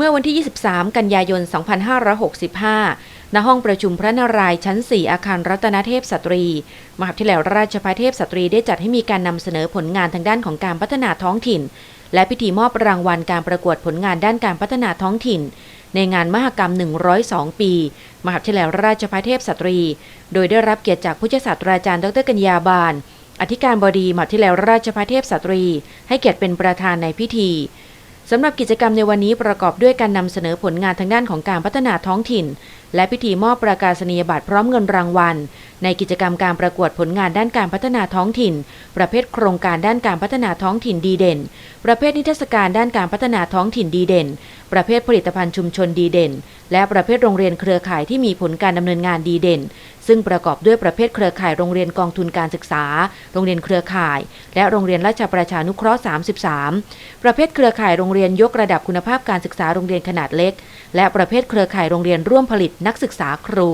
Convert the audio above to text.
เมื่อวันที่ 23 กันยายน 2565 ณ ห้องประชุมพระนารายณ์ชั้น 4 อาคารรัตนเทพสตรี มหาวิทยาลัยราชภัฏเทพสตรีได้จัดให้มีการนำเสนอผลงานทางด้านของการพัฒนาท้องถิ่น และพิธีมอบรางวัลการประกวดผลงานด้านการพัฒนาท้องถิ่น ในงานมหกรรม 102 ปี มหาวิทยาลัยราชภัฏเทพสตรี โดยได้รับเกียรติจากผู้ช่วยศาสตราจารย์ ดรกัญญาบาลอธิการบดีมหาวิทยาลัยราชภัฏเทพสตรี ให้เกียรติเป็นประธานในพิธี สำหรับกิจกรรมในวันนี้ประกอบด้วยการนำเสนอผลงานทางด้านของการพัฒนาท้องถิ่น และพิธีมอบประกาศนียบัตรพร้อมเงินรางวัล ในกิจกรรมการประกวดผลงานด้านการพัฒนาท้องถิ่น ประเภทโครงการด้านการพัฒนาท้องถิ่นดีเด่น ประเภทนิทรรศการด้านการพัฒนาท้องถิ่นดีเด่น ประเภทผลิตภัณฑ์ชุมชนดีเด่น และประเภทโรงเรียนเครือข่ายที่มีผลการดำเนินงานดีเด่น ซึ่งประกอบด้วยประเภทเครือข่ายโรงเรียนกองทุนการศึกษา โรงเรียนเครือข่าย และโรงเรียนราชประชานุเคราะห์ 33 ประเภทเครือข่ายโรงเรียนยกระดับคุณภาพการศึกษาโรงเรียนขนาดเล็ก และประเภทเครือข่ายโรงเรียนร่วมผลิตนักศึกษาครู